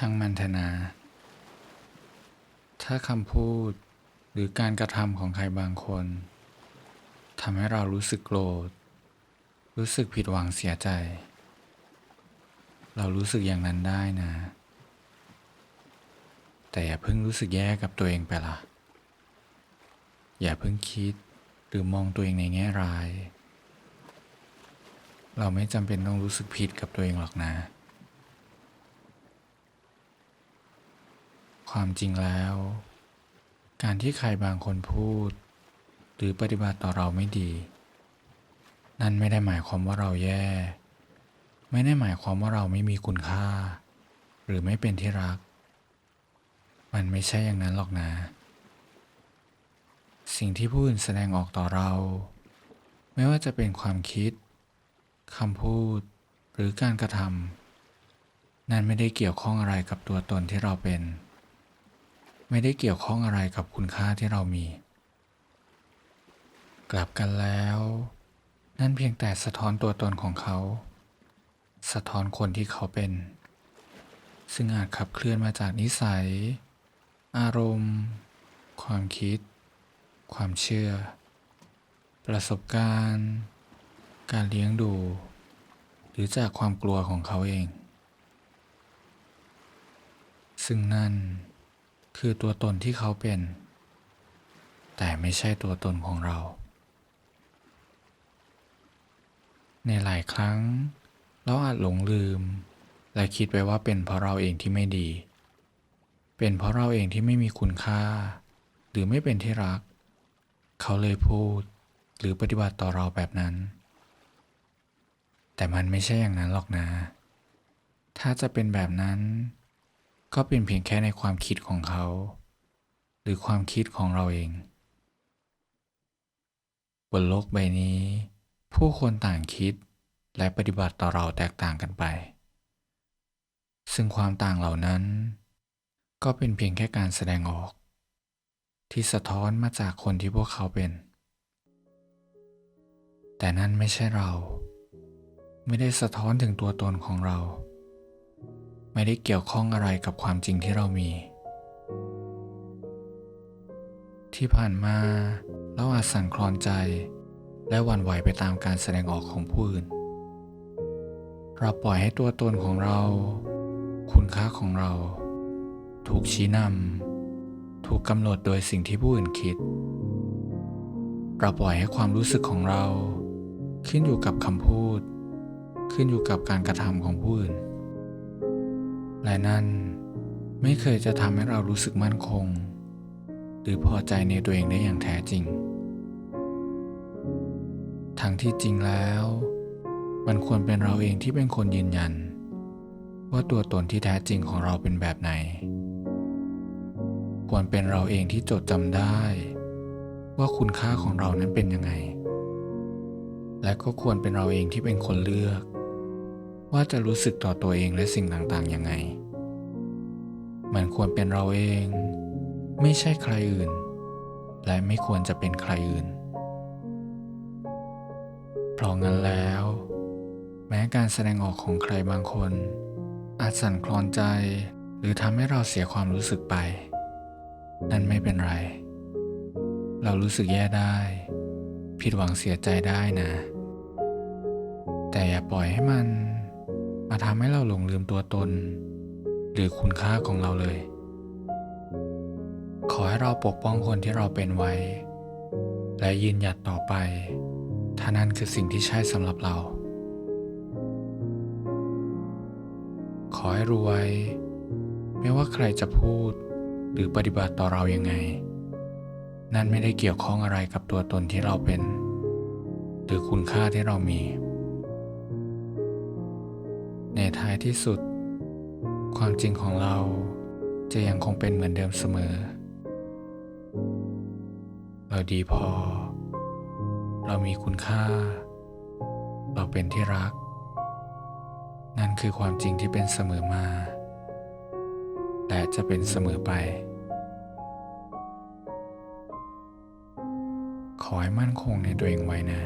ช่างมันเถนะถ้าคำพูดหรือการกระทำของใครบางคนทำให้เรารู้สึกโกรธ รู้สึกผิดหวังเสียใจ เรารู้สึกอย่างนั้นได้นะ แต่อย่าเพิ่งรู้สึกแย่กับตัวเองไปละอย่าเพิ่งคิดหรือมองตัวเองในแง่ร้าย เราไม่จำเป็นต้องรู้สึกผิดกับตัวเองหรอกนะ ความจริงแล้ว การที่ใครบางคนพูด หรือปฏิบัติต่อเราไม่ดี นั่นไม่ได้หมายความว่าเราแย่ ไม่ได้หมายความว่าเราไม่มีคุณค่า หรือไม่เป็นที่รัก มันไม่ใช่อย่างนั้นหรอกนะ สิ่งที่ผู้อื่นแสดงออกต่อเรา ไม่ว่าจะเป็นความคิดคำพูดหรือการกระทำนั่นไม่ได้เกี่ยวข้องอะไรกับตัวตนที่เราเป็น ไม่ได้เกี่ยวข้องอะไรกับคุณค่าที่เรามี กลับกันแล้ว นั่นเพียงแต่สะท้อนตัวตนของเขา สะท้อนคนที่เขาเป็น ซึ่งอาจขับเคลื่อนมาจากนิสัย อารมณ์ ความคิด ความเชื่อ ประสบการณ์ การเลี้ยงดู หรือจากความกลัวของเขาเอง ซึ่งนั่น คือตัวตนที่เขาเป็น แต่ไม่ใช่ตัวตนของเรา ในหลายครั้ง เราอาจหลงลืม และคิดไปว่าเป็นเพราะเราเองที่ไม่ดี เป็นเพราะเราเองที่ไม่มีคุณค่า หรือไม่เป็นที่รัก เขาเลยพูดหรือปฏิบัติต่อเราแบบนั้น แต่มันไม่ใช่อย่างนั้นหรอกนะ ถ้าจะเป็นแบบนั้น ก็เป็นเพียงแค่ในความคิดของเขา หรือความคิดของเราเอง บนโลกใบนี้ ผู้คนต่างคิดและปฏิบัติต่อเราแตกต่างกันไป ซึ่งความต่างเหล่านั้น ก็เป็นเพียงแค่การแสดงออก ที่สะท้อนมาจากคนที่พวกเขาเป็น แต่นั่นไม่ใช่เรา ไม่ได้สะท้อนถึงตัวตนของเรา ไม่ได้เกี่ยวข้องอะไรกับความจริงที่เรามี ที่ผ่านมาเราอาจสั่นคลอนใจ และหวั่นไหวไปตามการแสดงออกของผู้อื่น เราปล่อยให้ตัวตนของเรา คุณค่าของเรา ถูกชี้นำถูกกำหนดโดยสิ่งที่ผู้อื่นคิด เราปล่อยให้ความรู้สึกของเรา ขึ้นอยู่กับคำพูด ขึ้นอยู่กับการกระทำของผู้อื่น และนั่นไม่เคยจะทำให้เรารู้สึกมั่นคง หรือพอใจในตัวเองได้อย่างแท้จริง ทั้งที่จริงแล้ว มันควรเป็นเราเองที่เป็นคนยืนยัน ว่าตัวตนที่แท้จริงของเราเป็นแบบไหน ควรเป็นเราเองที่จดจำได้ ว่าคุณค่าของเรานั้นเป็นยังไง และก็ควรเป็นเราเองที่เป็นคนเลือก ว่าจะรู้สึกต่อตัวเองและสิ่งต่างๆยังไง มันควรเป็นเราเอง ไม่ใช่ใครอื่น และไม่ควรจะเป็นใครอื่น เพราะงั้นแล้ว แม้การแสดงออกของใครบางคน อาจสั่นคลอนใจ หรือทำให้เราเสียความรู้สึกไป นั่นไม่เป็นไร เรารู้สึกแย่ได้ ผิดหวังเสียใจได้นะ แต่อย่าปล่อยให้มัน มาทำให้เราหลงลืมตัวตน หรือคุณค่าของเราเลย ขอให้เราปกป้องคนที่เราเป็นไว้ และยืนหยัดต่อไปถ้านั่นคือสิ่งที่ใช่สำหรับเรา ขอให้รู้ไว้ไม่ว่าใครจะพูดหรือปฏิบัติต่อเรายังไง นั่นไม่ได้เกี่ยวข้องอะไรกับตัวตนที่เราเป็น หรือคุณค่าที่เรามี ในท้ายที่สุด ความจริงของเราจะยังคงเป็นเหมือนเดิมเสมอ เราดีพอ เรามีคุณค่า เราเป็นที่รัก นั่นคือความจริงที่เป็นเสมอมา และจะเป็นเสมอไป ขอให้มั่นคงในตัวเองไว้นะ